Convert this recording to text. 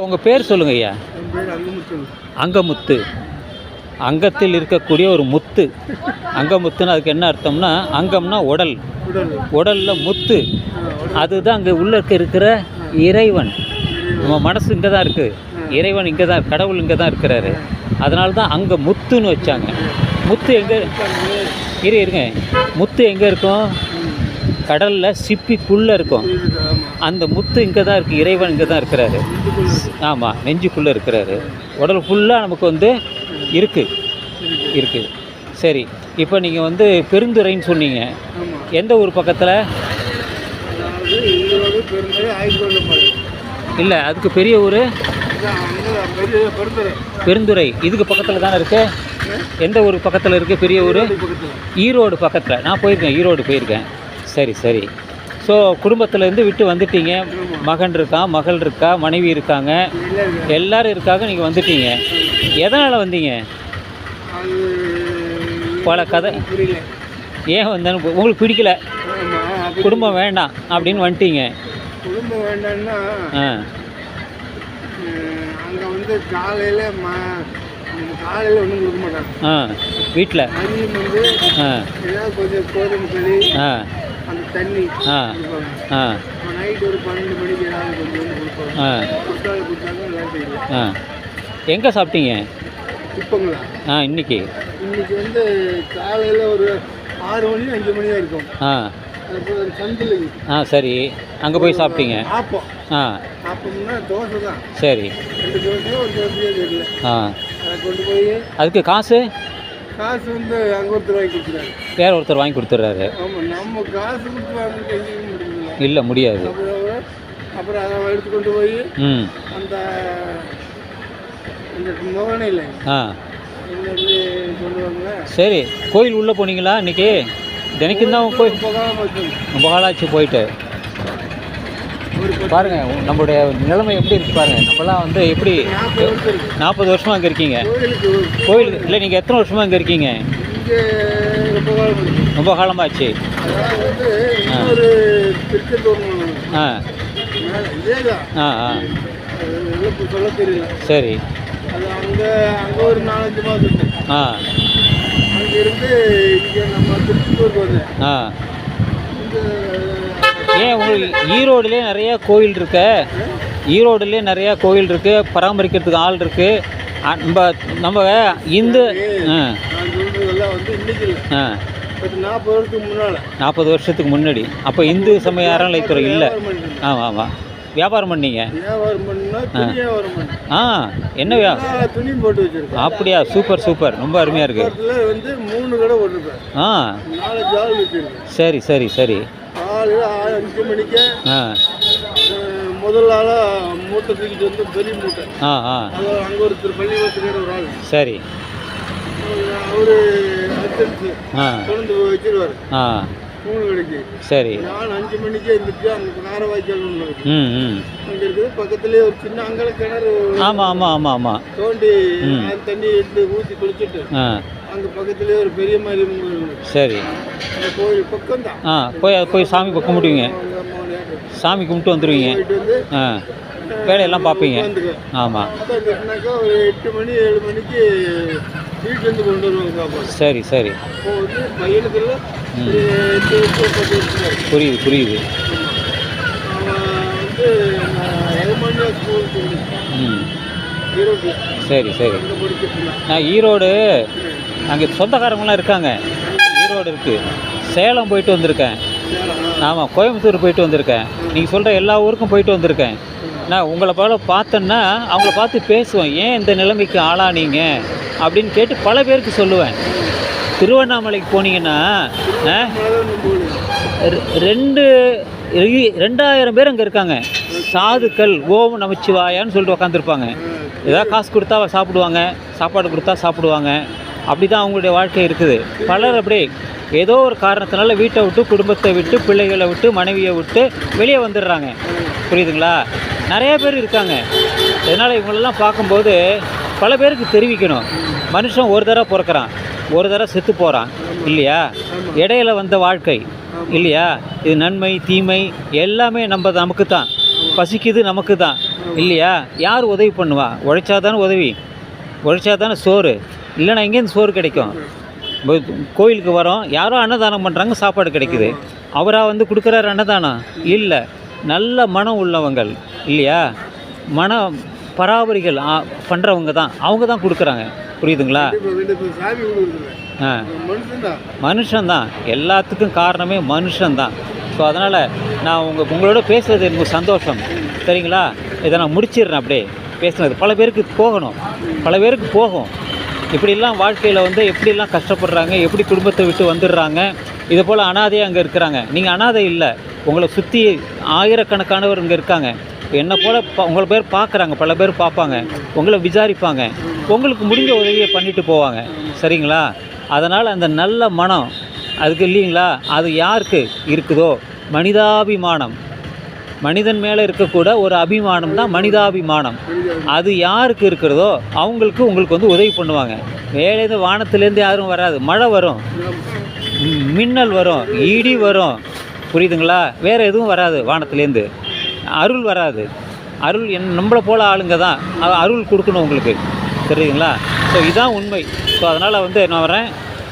உங்கள் பேர் சொல்லுங்க ஐயா. அங்கமுத்து. அங்கத்தில் இருக்கக்கூடிய ஒரு முத்து. அங்கமுத்துன்னு அதுக்கு என்ன அர்த்தம்னா அங்கம்னா உடல். உடலில் முத்து. அதுதான் அங்கே உள்ள இருக்க இருக்கிற இறைவன். நம்ம மனசு இங்கே தான் இருக்குது இறைவன் இங்கே தான் கடவுள் இங்கே தான் இருக்கிறாரு. அதனால தான் அங்கே முத்துன்னு வச்சாங்க. முத்து எங்கே இரு இருங்க. முத்து எங்கே இருக்கும்? கடலில் சிப்பிக்குள்ளே இருக்கும். அந்த முத்து இங்கே தான் இருக்குது இறைவன் இங்கே தான் இருக்கிறாரு. ஆமாம் நெஞ்சுக்குள்ளே இருக்கிறாரு. உடல் ஃபுல்லாக நமக்கு வந்து இருக்குது இருக்குது சரி இப்போ நீங்கள் வந்து பெருந்துறைன்னு சொன்னீங்க. எந்த ஊர் பக்கத்தில்? இல்லை அதுக்கு பெரிய ஊர்? பெருந்துறை. இதுக்கு பக்கத்தில் தானே இருக்கு? எந்த ஊர் பக்கத்தில் இருக்குது பெரிய ஊர்? ஈரோடு பக்கத்தில். நான் போயிருக்கேன் ஈரோடு போயிருக்கேன். சரி சரி. ஸோ குடும்பத்துலேருந்து விட்டு வந்துட்டீங்க. மகன் இருக்கான் மகள் இருக்கா மனைவி இருக்காங்க. எல்லாரும் இருக்காங்க நீங்கள் வந்துட்டீங்க. எதனால் வந்தீங்க? பல கதை. ஏன் வந்தேன்னு உங்களுக்கு பிடிக்கல? குடும்பம் வேண்டாம் அப்படின்னு வந்துட்டீங்க. குடும்பம் வேண்டாம்னா அங்கே வந்து காலையில் காலையில் ஒன்றும் கொடுக்க மாட்டாங்க. ஆ. வீட்டில் வந்து ஏதாவது கொஞ்சம் கோதுமை களி ஆ. அந்த தண்ணி. நைட் ஒரு பன்னெண்டு மணிக்கு ஏதாவது கொஞ்சம் கொடுத்தாங்க எங்கே சாப்பிட்டீங்க? இப்போங்களா ஆ இன்னைக்கு. இன்னைக்கு வந்து காலையில் ஒரு ஆறு மணி அஞ்சு மணி இருக்கும் ஆ. சந்தில் ஆ சரி. அங்கே போய் சாப்பிட்டீங்க? ஆப்பம். ஆ. ஆப்பம்னா தோசை தான் சரி. ரெண்டு தோசையோ ஒரு தோசையோ தெரியல. ஆ. அதை கொண்டு போய் அதுக்கு காசு? காசு வந்து அங்கே ஒருத்தர் வாங்கி கொடுத்துறாரு வேற ஒருத்தர் வாங்கி கொடுத்துட்றாரு. ஆமாம் நம்ம காசு கொடுத்து வாங்கிட்டு எங்கேயும் முடியல. இல்லை முடியாது. அப்புறம் அப்புறம் அதை எடுத்து கொண்டு போய் ம். அந்த இந்த ஆ. சொல்லுவாங்க சரி கோயில் உள்ளே போனீங்களா இன்னைக்கு? தினைக்கும் தான் போய் புகாம வச்சு ரொம்ப காலாச்சு போயிட்டு. பாருங்க நம்மளுடைய நிலைமை எப்படி இருக்கு பாருங்க. நம்மலாம் வந்து எப்படி நாற்பது வருஷம் அங்கே இருக்கீங்க. கோயிலுக்கு இல்லை நீங்கள் எத்தனை வருஷமா அங்கே இருக்கீங்க? ரொம்ப காலமாச்சு. ஆ. ஆ. ஆ சரி. அங்கே அங்கே ஒரு நாலஞ்சு மாதம் ஆ. அங்கே இருந்து இங்கே நம்ம திருச்செந்தூருக்கு வந்தேன் ஆ. ஏன் உங்களுக்கு ஈரோடுலேயே நிறைய கோயில் இருக்க? ஈரோடுலேயே நிறைய கோயில் இருக்கு. பராமரிக்கிறதுக்கு ஆள் இருக்கு. அ- நம்ம நம்ம இந்து ஆ. நாற்பது வருஷத்துக்கு முன்னால் நாற்பது வருஷத்துக்கு முன்னாடி. அப்போ இந்து சமய அறநிலைத்துறை இல்லை. ஆமாம் ஆமாம் வியாபாரம் பண்ணீங்க? துணி ஆ என்ன துணியும் போட்டு அப்படியா? Super super. ரொம்ப அருமையாக இருக்கு. பக்கத்தில் வந்து மூணு கடை போட்டிருப்பேன் ஆ. சரி சரி சரி. காலையில் அஞ்சு மணிக்கு முதல் ஆளாக மூட்டை தூக்கிட்டு வந்து பெரிய மூட்டை ஆ ஆ அங்கே ஒருத்தர் பள்ளிக்கூடத்துக்கிற ஒரு ஆள் சரி அவரு கொண்டு வச்சிருவார் ஆ மூணு கடைக்கு சரி. நான் அஞ்சு மணிக்கே இருந்துட்டு அங்கே நார வாய்க்கால் ஒன்று ம் ம். அங்கே இருக்குது பக்கத்துலேயே ஒரு சின்ன அங்கல கிணறு ஆமாம் ஆமாம் ஆமாம் ஆமாம் தோண்டி அந்த தண்ணி எடுத்து ஊற்றி குளிச்சுட்டு அங்கே பக்கத்துலேயே ஒரு பெரிய மாதிரி கோயில். சரி. அந்த கோயில் பக்கம் தான் ஆ போய் போய் சாமி பக்கம் கும்பிடுவீங்க சாமி கும்பிட்டு வந்துடுவீங்க ஆ. வேலையெல்லாம் பார்ப்பீங்க. ஆமாம் ஒரு எட்டு மணி ஏழு மணிக்கு வீட்டிலேருந்து கொண்டு வருவாங்க சாப்பாடு சரி சரி. அப்போ வந்து பையனுக்கு எல்லாம் ஒரு எட்டு வருஷம் பத்து வருஷம் இருக்கு. புரியுது புரியுது. வந்து சரி சரி. நான் ஈரோடு அங்கே சொந்தக்காரங்களாம் இருக்காங்க. ஈரோடு இருக்குது சேலம் போயிட்டு வந்திருக்கேன். ஆமாம் கோயம்புத்தூர் போயிட்டு வந்திருக்கேன். நீங்கள் சொல்கிற எல்லா ஊருக்கும் போயிட்டு வந்திருக்கேன். நான் உங்களை போல பார்த்தேன்னா அவங்கள பார்த்து பேசுவேன். ஏன் இந்த நிலைமைக்கு ஆளானீங்க? அப்படின்னு கேட்டு பல பேருக்கு சொல்லுவேன். திருவண்ணாமலைக்கு போனீங்கன்னா ஆ, ரெ- ரெண்டு ரெண்டாயிரம் பேர் அங்கே இருக்காங்க. சாதுக்கள் ஓம் நமச்சிவாயான்னு சொல்லிட்டு உக்காந்துருப்பாங்க. ஏதாவது காசு கொடுத்தா சாப்பிடுவாங்க சாப்பாடு கொடுத்தா சாப்பிடுவாங்க. அப்படி தான் அவங்களுடைய வாழ்க்கை இருக்குது. பலர் அப்படியே ஏதோ ஒரு காரணத்தினால வீட்டை விட்டு குடும்பத்தை விட்டு பிள்ளைகளை விட்டு மனைவியை விட்டு வெளியே வந்துடுறாங்க. புரியுதுங்களா? நிறைய பேர் இருக்காங்க. இதனால் இவங்களெல்லாம் பார்க்கும்போது பல பேருக்கு தெரிவிக்கணும். மனுஷன் ஒரு தடவை பிறக்கிறான் ஒரு தடவை செத்து போகிறான் இல்லையா? இடையில வந்த வாழ்க்கை இல்லையா? இது நன்மை தீமை எல்லாமே நம்ம நமக்கு தான் பசிக்குது நமக்கு தான் இல்லையா? யார் உதவி பண்ணுவா? உழைச்சா தானே உதவி உழைச்சா தானே சோறு இல்லைன்னா எங்கேருந்து சோறு கிடைக்கும்? கோயிலுக்கு வரோம் யாரோ அன்னதானம் பண்ணுறாங்க சாப்பாடு கிடைக்குது. அவராக வந்து கொடுக்குறாரு அன்னதானம்? இல்லை. நல்ல மனம் உள்ளவங்கள் இல்லையா? மன பராபரிகள் பண்ணுறவங்க தான் அவங்க தான் கொடுக்குறாங்க. புரியுதுங்களா? ஆ. மனுஷன்தான். எல்லாத்துக்கும் காரணமே மனுஷன்தான். ஸோ அதனால் நான் உங்கள் உங்களோட பேசுறது எனக்கு சந்தோஷம். சரிங்களா? இதை நான் முடிச்சிடுறேன் அப்படியே. பேசுனது. பல பேருக்கு போகணும். பல பேருக்கு போகும். இப்படிலாம் வாழ்க்கையில் வந்து எப்படிலாம் கஷ்டப்படுறாங்க எப்படி குடும்பத்தை விட்டு வந்துடுறாங்க இது போல் அனாதையாக அங்கே இருக்கிறாங்க. நீங்கள் அனாதை இல்லை. உங்களை சுற்றி ஆயிரக்கணக்கானவர் இங்கே இருக்காங்க. என்னை போல் ப உங்களை பேர் பார்க்குறாங்க பல பேர் பார்ப்பாங்க உங்களை விசாரிப்பாங்க உங்களுக்கு முடிஞ்ச உதவியை பண்ணிட்டு போவாங்க. சரிங்களா? அதனால் அந்த நல்ல மனம் அதுக்கு இல்லைங்களா? அது யாருக்கு இருக்குதோ? மனிதாபிமானம். மனிதன் மேலே இருக்கக்கூட ஒரு அபிமானம் தான் மனிதாபிமானம். அது யாருக்கு இருக்கிறதோ அவங்களுக்கு உங்களுக்கு வந்து உதவி பண்ணுவாங்க. வேலையில வானத்துலேருந்து யாரும் வராது. மழை வரும். மின்னல் வரும். இடி வரும். புரியுதுங்களா? வேறு எதுவும் வராது வானத்துலேருந்து. அருள் வராது. அருள் என் நம்மளை போல ஆளுங்க தான். அருள் கொடுக்கணும் உங்களுக்கு. தெரியுதுங்களா? ஸோ இதுதான் உண்மை. ஸோ அதனால் வந்து நான் வரேன்